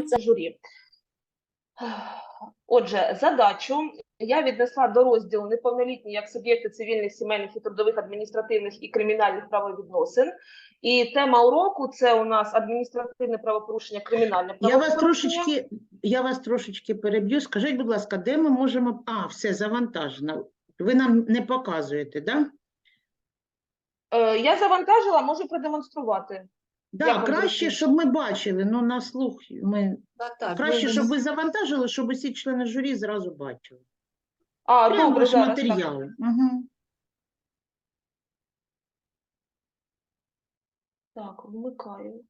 Це журі. Отже, задачу я віднесла до розділу неповнолітні як суб'єкти цивільних, сімейних і трудових, адміністративних і кримінальних правовідносин. І тема уроку це у нас адміністративне правопорушення, кримінальне Я вас трошечки, я вас трошечки переб'ю. Скажіть, будь ласка, де ми можемо. А, все завантажено. Ви нам не показуєте, да? Е, Я завантажила, можу продемонструвати. Да, Як краще, щоб ми бачили. Ну, на слух ми Так, так. краще, ви- щоб ви завантажили, щоб усі члени журі зразу бачили. А, Прямо добре, ваш зараз. Так. матеріали. Угу. так, вмикаю.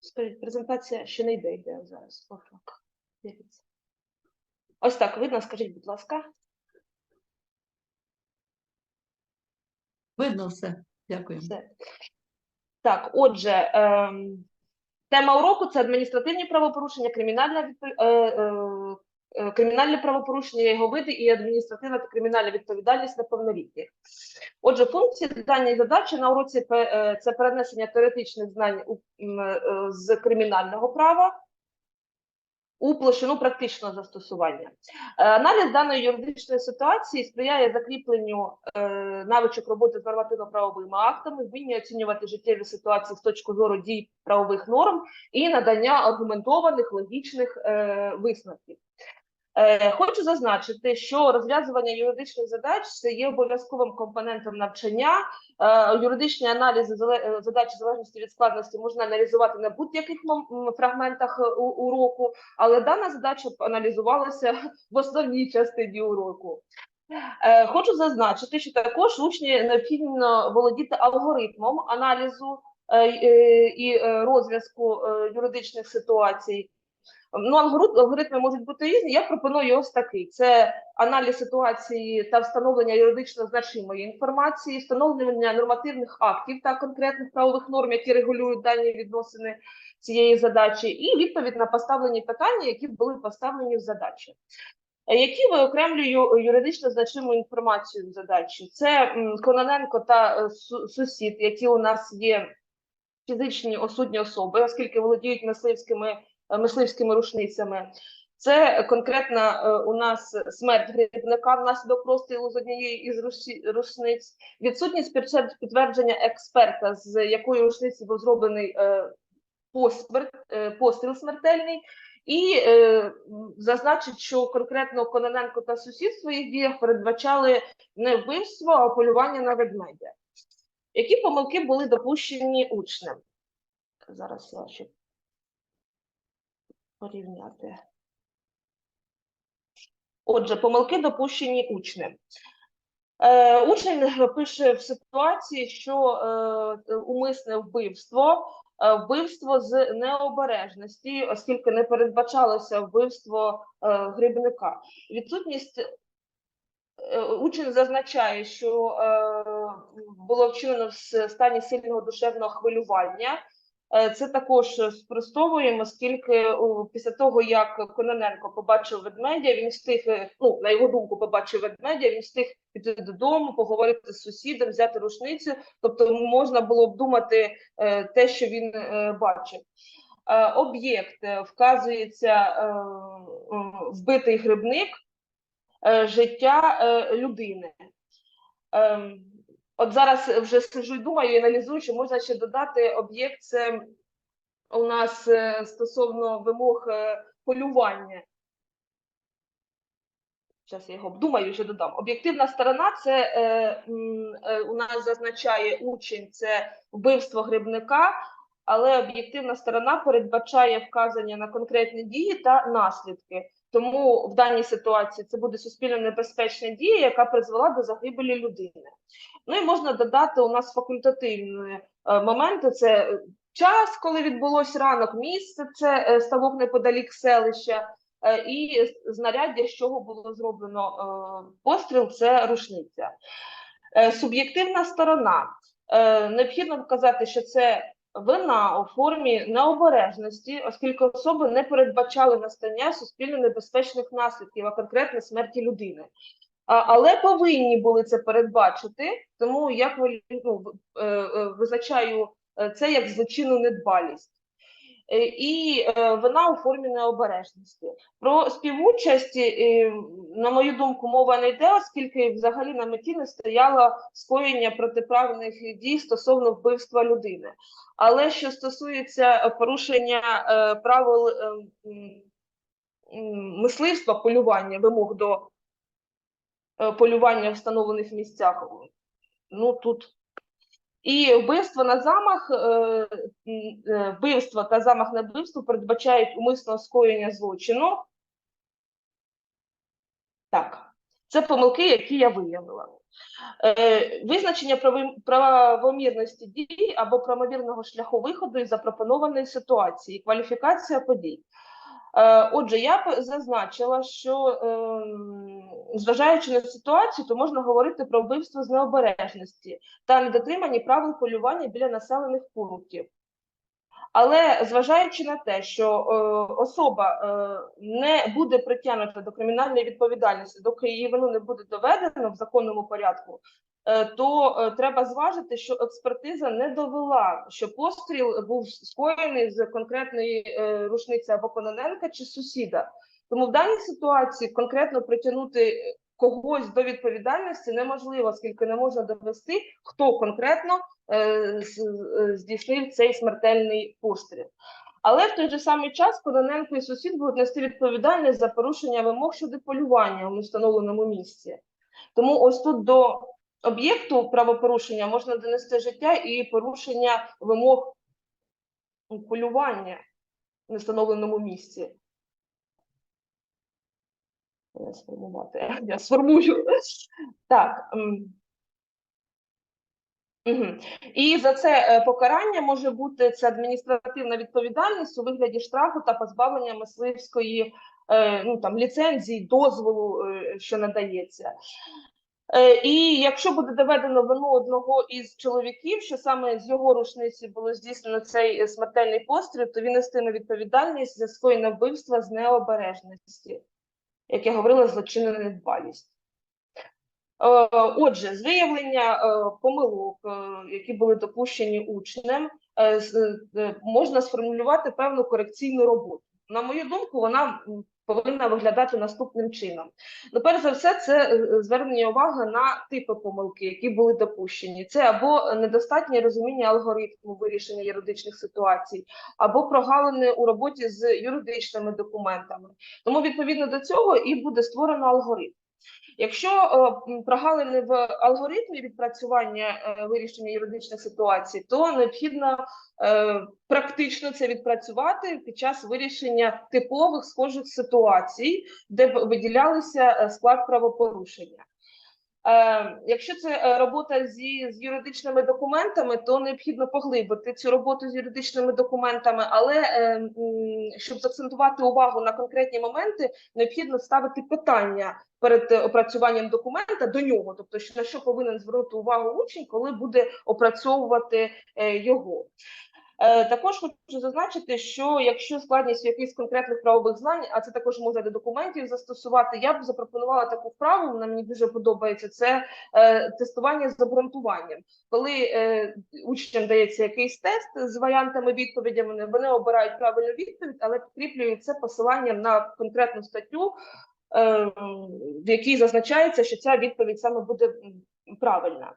Скажіть, презентація ще не йде, йде зараз. О, так. Дивіться. Ось так видно, скажіть, будь ласка. Видно все. Дякую. Все. Так, отже, ем, тема уроку це адміністративні правопорушення, кримінальне, е, е, е, кримінальне правопорушення, його види і адміністративна та кримінальна відповідальність неповнолітніх. Отже, функції даної задачі на уроці е, це перенесення теоретичних знань е, з кримінального права у площину практичного застосування. Е, Аналіз даної юридичної ситуації сприяє закріпленню е, навичок роботи з нормативно-правовими актами, вміння оцінювати життєві ситуації з точки зору дій правових норм і надання аргументованих логічних е, висновків. Е, Хочу зазначити, що розв'язування юридичних задач це є обов'язковим компонентом навчання. Е, Юридичні аналізи е, задач залежності від складності можна аналізувати на будь-яких фрагментах уроку, але дана задача аналізувалася в основній частині уроку. Хочу зазначити, що також учні необхідно володіти алгоритмом аналізу і розв'язку юридичних ситуацій. Ну, алгорит- алгоритми можуть бути різні. Я пропоную ось такий: це аналіз ситуації та встановлення юридично значимої інформації, встановлення нормативних актів та конкретних правових норм, які регулюють дані відносини цієї задачі, і відповідь на поставлені питання, які були поставлені в задачі. Е, Які виокремлюю юридично значиму інформацію в задачі? Це Кононенко та е, сусід, які у нас є фізичні осудні особи, оскільки володіють мисливськими, мисливськими рушницями. Це конкретна е, у нас смерть грибника внаслідок розстрілу з однієї із рушниць, відсутність підтвердження експерта, з якої рушниці був зроблений е, е, постріл смертельний, і е, зазначить, що конкретно Кононенко та сусід в своїх діях передбачали не вбивство, а полювання на ведмедя. Які помилки були допущені учнем? Зараз я ще порівняти. Отже, помилки допущені учнем. Е, учень пише в ситуації, що е, умисне вбивство, е, вбивство з необережності, оскільки не передбачалося вбивство грибника. Відсутність учень зазначає, що було вчинено в стані сильного душевного хвилювання. Е, Це також спростовуємо, оскільки після того, як Кононенко побачив ведмедя, він встиг, е, ну, на його думку, побачив ведмедя, він встиг піти додому, поговорити з сусідом, взяти рушницю. Тобто можна було б думати е, те, що він бачив. Об'єкт вказується вбитий грибник, життя людини. От зараз вже сижу і думаю і аналізую, чи можна ще додати об'єкт. Це у нас е, стосовно вимог е, полювання. Зараз я його обдумаю, вже додам. Об'єктивна сторона це е, е, у нас зазначає учень це вбивство грибника, але об'єктивна сторона передбачає вказання на конкретні дії та наслідки. Тому в даній ситуації це буде суспільно небезпечна дія, яка призвела до загибелі людини. Ну і можна додати у нас факультативні е, моменти: це е, час, коли відбулось ранок, місце це е, ставок неподалік селища, і знаряддя, з чого було зроблено постріл, це рушниця. Суб'єктивна сторона. Необхідно вказати, що це вина у формі необережності, оскільки особи не передбачали настання суспільно небезпечних наслідків, а конкретно смерті людини. Але повинні були це передбачити, тому я ну, е, е, визначаю е, це як злочинну недбалість. Е, І е, вина у формі необережності. Про співучасть, е, на мою думку, мова не йде, оскільки взагалі на меті не стояло скоєння протиправних дій стосовно вбивства людини. Але що стосується порушення правил мисливства, полювання, вимог до полювання в встановлених місцях, ну тут і вбивство на замах, е, е, вбивство та замах на вбивство передбачають умисне скоєння злочину. Так, це помилки, які я виявила. Е, визначення правомірності дій або правомірного шляху виходу із запропонованої ситуації, кваліфікація подій. Е, Отже, я б зазначила, що ем, зважаючи на ситуацію, то можна говорити про вбивство з необережності та недотримані правил полювання біля населених пунктів. Але зважаючи на те, що е, особа е, не буде притягнута до кримінальної відповідальності, доки її вину не буде доведено в законному порядку, е, то е, треба зважити, що експертиза не довела, що постріл був скоєний з конкретної е, рушниці або Кононенка чи сусіда. Тому в даній ситуації конкретно притягнути когось до відповідальності неможливо, оскільки не можна довести, хто конкретно е, е, здійснив цей смертельний постріл. Але в той же самий час Кононенко і сусід будуть нести відповідальність за порушення вимог щодо полювання у встановленому місці. Тому ось тут до об'єкту правопорушення можна донести життя і порушення вимог полювання в встановленому місці. Я сформувати. Я сформую. Так. Мгм. І за це е, покарання може бути це адміністративна відповідальність у вигляді штрафу та позбавлення мисливської е, ну, там, ліцензії, дозволу, е, що надається. Е, І якщо буде доведено вину одного із чоловіків, що саме з його рушниці було здійснено цей е, смертельний постріл, то він нестиме відповідальність за скоєне вбивство з необережності, як я говорила, злочинна недбалість. Е, Отже, з виявлення е, помилок, е, які були допущені учнем, можна сформулювати певну корекційну роботу. На мою думку, вона повинна виглядати наступним чином. Ну, перш за все, це е, звернення уваги на типи помилки, які були допущені. Це або недостатнє розуміння алгоритму вирішення юридичних ситуацій, або прогалини у роботі з юридичними документами. Тому відповідно до цього і буде створено алгоритм. Якщо е, прогалини в алгоритмі відпрацювання е, вирішення юридичних ситуацій, то необхідно е, практично це відпрацювати під час вирішення типових схожих ситуацій, де виділялися склад правопорушення. Е, якщо це е, робота зі з юридичними документами, то необхідно поглибити цю роботу з юридичними документами, але е, щоб закцентувати увагу на конкретні моменти, необхідно ставити питання перед опрацюванням документа до нього, тобто на що повинен звернути увагу учень, коли буде опрацьовувати його. Е, Також хочу зазначити, що якщо складність якихось конкретних правових знань, а це також можна до документів застосувати, я б запропонувала таку вправу. Вона мені дуже подобається. Це е, тестування з обґрунтуванням. Коли е, учням дається якийсь тест з варіантами відповіді, вони, обирають правильну відповідь, але підкріплюють це посиланням на конкретну статтю, е, в якій зазначається, що ця відповідь саме буде правильна.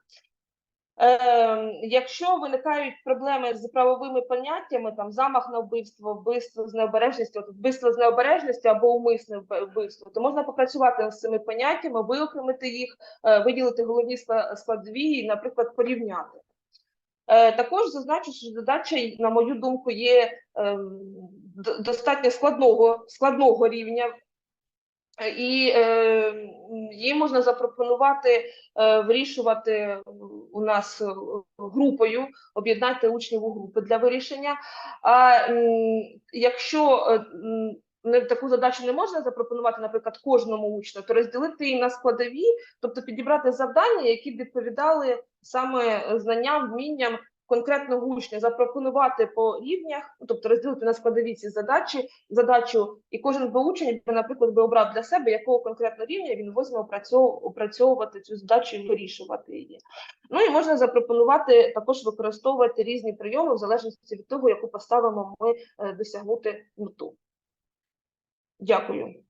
Е, якщо виникають проблеми з правовими поняттями, там замах на вбивство, вбивство з необережністю, вбивство з необережністю або умисне вбивство, то можна попрацювати з цими поняттями, виокремити їх, е, виділити головні скла- складові і, наприклад, порівняти. Е, Також зазначу, що задача, на мою думку, є ем, достатньо складного, складного рівня, і е, її можна запропонувати е, вирішувати е, у нас е, групою, об'єднати учнів у групи для вирішення. А м, якщо е, не таку задачу не можна запропонувати, наприклад, кожному учню, то розділити її на складові, тобто підібрати завдання, які б відповідали саме знанням, вмінням конкретного учня запропонувати по рівнях, ну, тобто розділити на складові ці задачі, задачу, і кожен би учень, наприклад, би обрав для себе, якого конкретно рівня він возьме опрацьовувати цю задачу і вирішувати її. Ну і можна запропонувати також використовувати різні прийоми в залежності від того, яку поставимо ми е, досягнути мету. Дякую.